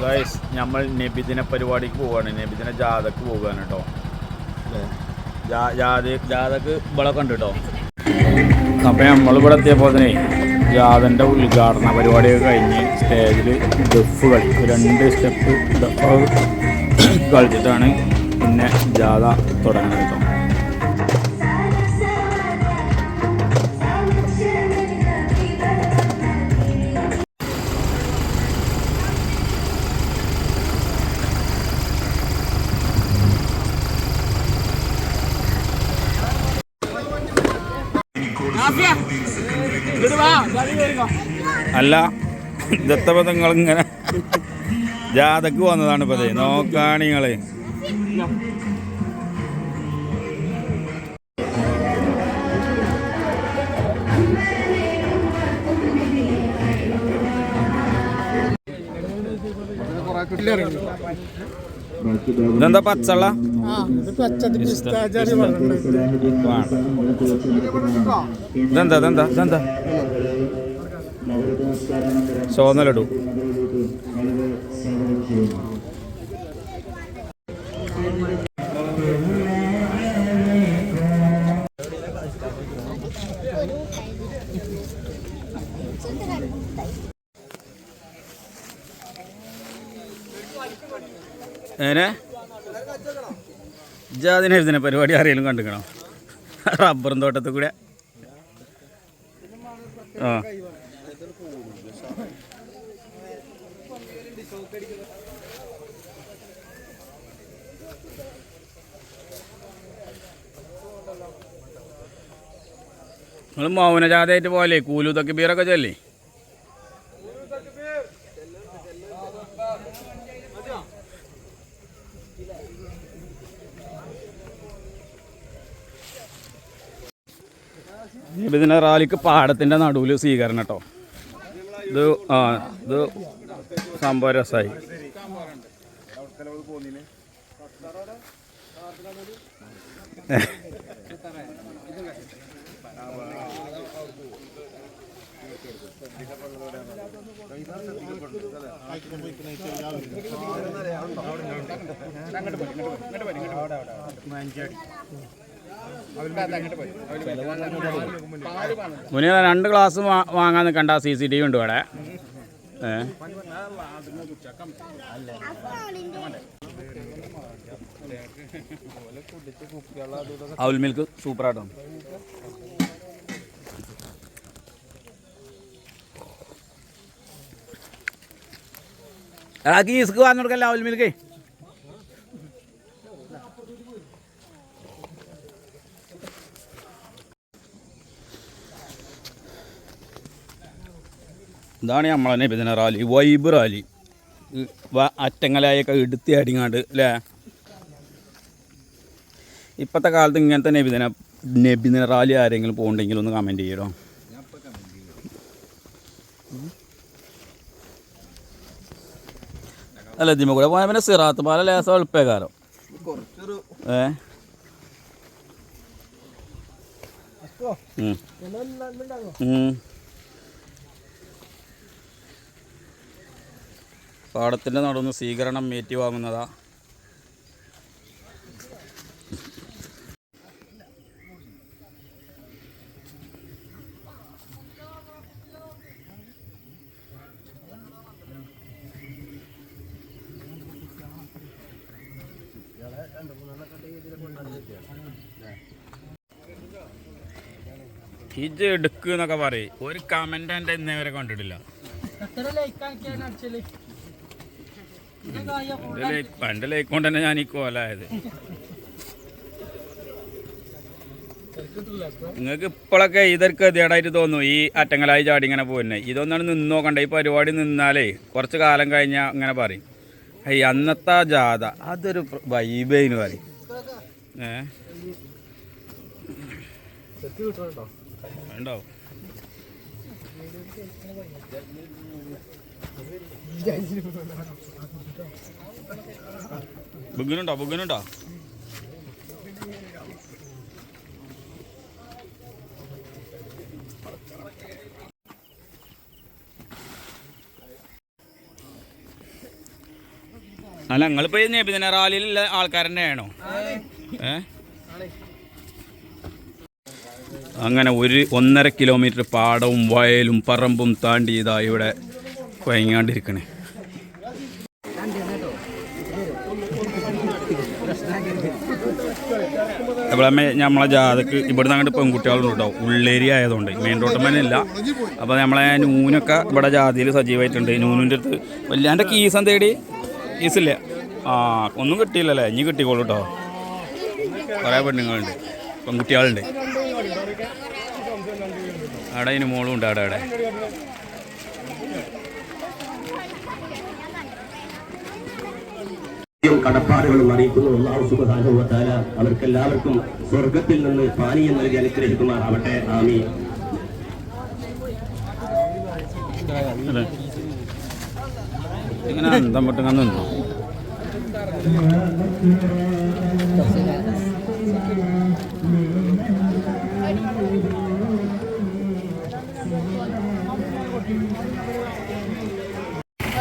Guys നമ്മൾ നബിദിന പരിപാടിക്ക് പോവാണ്. നബിദിന ജാഥക്ക് പോവുകയാണ് കേട്ടോ ജാഥക്ക് ഇവിടെ കണ്ടു കേട്ടോ അപ്പം നമ്മളിവിടെ എത്തിയപ്പോൾ തന്നെ ജാഥന്റെ ഉദ്ഘാടന പരിപാടിയൊക്കെ കഴിഞ്ഞ് സ്റ്റേജിൽ ദഫ് കളി. രണ്ട് സ്റ്റെപ്പ് ദഫ് കളിച്ചിട്ടാണ് പിന്നെ ജാഥ തുടങ്ങുന്നത് കേട്ടോ അല്ല ദത്തപഥങ്ങൾ ഇങ്ങനെ ജാഥക്ക് വന്നതാണ് ഇപ്പൊ ദേ. നോക്കാണ് നിങ്ങൾ. ഇതെന്താ പച്ചള്ള ഇതെന്താ? ഇതെന്താ ഇതെന്താ സോന്നലടു ജാതിനെ പരിപാടി ആരെങ്കിലും കണ്ടുക്കണോ? റബ്ബറും തോട്ടത്തിൽ കൂടെ. ആ. നിങ്ങൾ മൗനജാതയായിട്ട് പോലെ കൂലു ബീറൊക്കെ ചൊല്ലേ? ഇതിനെ റാലിക്ക് പാടത്തിന്റെ നടുവിൽ സ്വീകരണം കേട്ടോ. ഇത് ആ ഇത് സംഭവം രസമായി മുന്നേ രണ്ട് ഗ്ലാസ് വാങ്ങാന്ന് നിൽക്കണ്ട സി സി ടി വി ഉണ്ട് ഇവിടെ. അവൽ മിൽക്ക് സൂപ്പറാട്ടോ എടാ കീസ്ക്ക് വാങ്ങി കൊടുക്കല്ല അവൽ മിൽക്ക്? ഇതാണ് നമ്മളെ നബിദിന റാലി. Vibe rally. അറ്റങ്ങളായൊക്കെ എടുത്തി അടിങ്ങാണ്ട് അല്ലേ ഇപ്പോഴത്തെ കാലത്ത് ഇങ്ങനത്തെ നബിദിന നബിദിന റാലി ആരെങ്കിലും പോകണ്ടെങ്കിൽ ഒന്ന് കമന്റ് ചെയ്യണോ അല്ല ഇതിമ കൂടെ പോയാൽ പിന്നെ സിറാത്ത് പാല ലേസം എളുപ്പകാരം ഏ? ഉം. പാടത്തിന്റെ നടുന്ന് സ്വീകരണം മേറ്റി വാങ്ങുന്നതാ ഹിജ് എടുക്കുക എന്നൊക്കെ പറയും. ഒരു കമന്റ് എന്റെ ഇന്നേ വരെ കണ്ടിട്ടില്ല. എന്റെ ലൈക്ക് കൊണ്ട് തന്നെ ഞാൻ ഈ കോലായത്. നിങ്ങൾക്ക് ഇപ്പോഴൊക്കെ ഇതൊക്കെ ഇതേടായിട്ട് തോന്നും ഈ അറ്റങ്ങളായി ചാടി ഇങ്ങനെ പോകുന്നത് ഇതൊന്നാണ് നിന്ന് നോക്കണ്ട. ഈ പരിപാടി നിന്നാലേ കുറച്ച് കാലം കഴിഞ്ഞാൽ ഇങ്ങനെ പറയും. ഈ അന്നത്തെ ജാഥ അതൊരു വൈബേന്ന് പറയും. ഏ? വേണ്ടോ ബുഗിനുണ്ടോ? ബുഗിനുണ്ടോ? അല്ല നിങ്ങളിപ്പോ ഈ നബിദിന റാലിയിലുള്ള ആൾക്കാരന്റെ ആണോ ഏ? അങ്ങനെ ഒരു ഒന്നര കിലോമീറ്റർ പാടവും വയലും പറമ്പും താണ്ടി ഇതാ ഇവിടെ. കുഴങ്ങാണ്ടിരിക്കണേ ഇവിടെ നമ്മളെ ജാതക്ക് ഇവിടുന്ന് അങ്ങോട്ട് പെൺകുട്ടികളുണ്ട് കേട്ടോ. ഉള്ളേരി ആയതുകൊണ്ട്. മെയിൻ ഇല്ല. അപ്പോൾ നമ്മളെ നൂനൊക്കെ ഇവിടെ ജാതിയിൽ സജീവമായിട്ടുണ്ട് നൂനിന്റെ അടുത്ത് വല്ലാണ്ട് കീസം തേടി കീസില്ല ആ ഒന്നും കിട്ടിയില്ലല്ലേ? ഇനി കിട്ടിക്കോളൂ കേട്ടോ. കുറേ പെണ്ണുങ്ങളുണ്ട്. പെൺകുട്ടികളുണ്ട്. അവിടെ അതിന് മോളും ഉണ്ട് അവിടെ അവിടെ. കടപ്പാടുകളും അറിയിക്കുന്നു. അള്ളാഹു സുബ്ഹാനഹു വ തആല അവർക്കെല്ലാവർക്കും സ്വർഗത്തിൽ നിന്ന് പാനീയം നൽകി അനുഗ്രഹിക്കുമാറാവട്ടെ. ആമി ഇങ്ങനെ അന്തം വിട്ടിങ്ങനെ നിന്നു.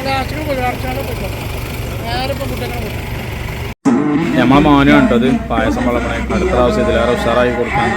ലാസ്റ്റിന് പോയി അർച്ചന പോയിക്കോ? നേരെ ഇപ്പം കുട്ടികളെ പോയി നമ്മളെ മോനും കണ്ടത് പായസം വളമണേ അടുത്ത പ്രാവശ്യം ഇതിലേറെ ഉഷാറായി കൊടുക്കാൻ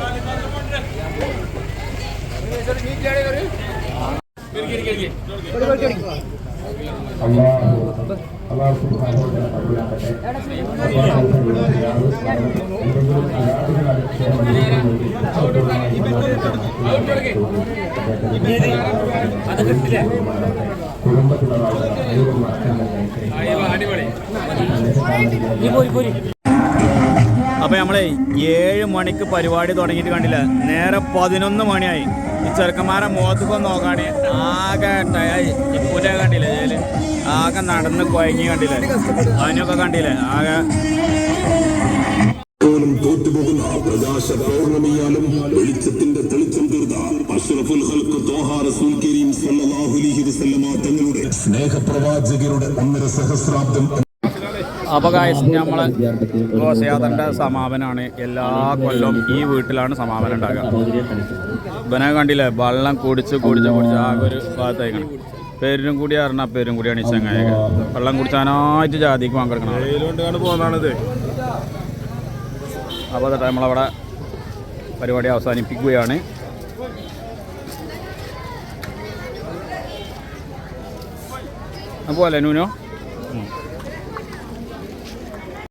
അത് തോന്നിക്ക് നൽകണം അപ്പോൾ നമ്മളെ ഏഴ് മണിക്ക് പരിപാടി തുടങ്ങിയിട്ട് കണ്ടില്ല. നേരെ പതിനൊന്ന് മണിയായി. ഈ ചെറുക്കന്മാരെ മുഖത്തൊക്കെ നോക്കാണ്. ആകെ ടയായി ഇപ്പൂരെ കണ്ടില്ലേ ആകെ നടന്ന് കുഴങ്ങി കണ്ടില്ലേ? അതിനൊക്കെ കണ്ടില്ലേ? ആകെ തോറ്റുപോകുന്ന തെളിച്ചം അഷ്റഫുൽ കരീം അലൈഹി വസല്ലമ തങ്ങളുടെ സ്നേഹപ്രവാചകരുടെ ഒന്നര സഹസ്രാബ്ദം അപ്പോൾ നമ്മൾ നമ്മളെ ഘോഷയാത്രന്റെ സമാപനമാണ് എല്ലാ കൊല്ലവും ഈ വീട്ടിലാണ് സമാപനം ഉണ്ടാകുക. ഇവനെ കണ്ടില്ലേ? വെള്ളം കുടിച്ച് കുടിച്ച് കുടിച്ച് ആകെ ഒരു ഭാഗത്തേക്കാണ് പേരും കൂടി അറിഞ്ഞ പേരും കൂടിയാണ് ഈ ചങ്ങായൊക്കെ വെള്ളം കുടിച്ചാനായിട്ട് ജാതിക്ക് പങ്കെടുക്കണം. പോകുന്നതാണിത് അപ്പോൾ അതെ നമ്മളവിടെ പരിപാടി അവസാനിപ്പിക്കുകയാണ്. അപ്പോൾ അല്ലേ നൂനോ.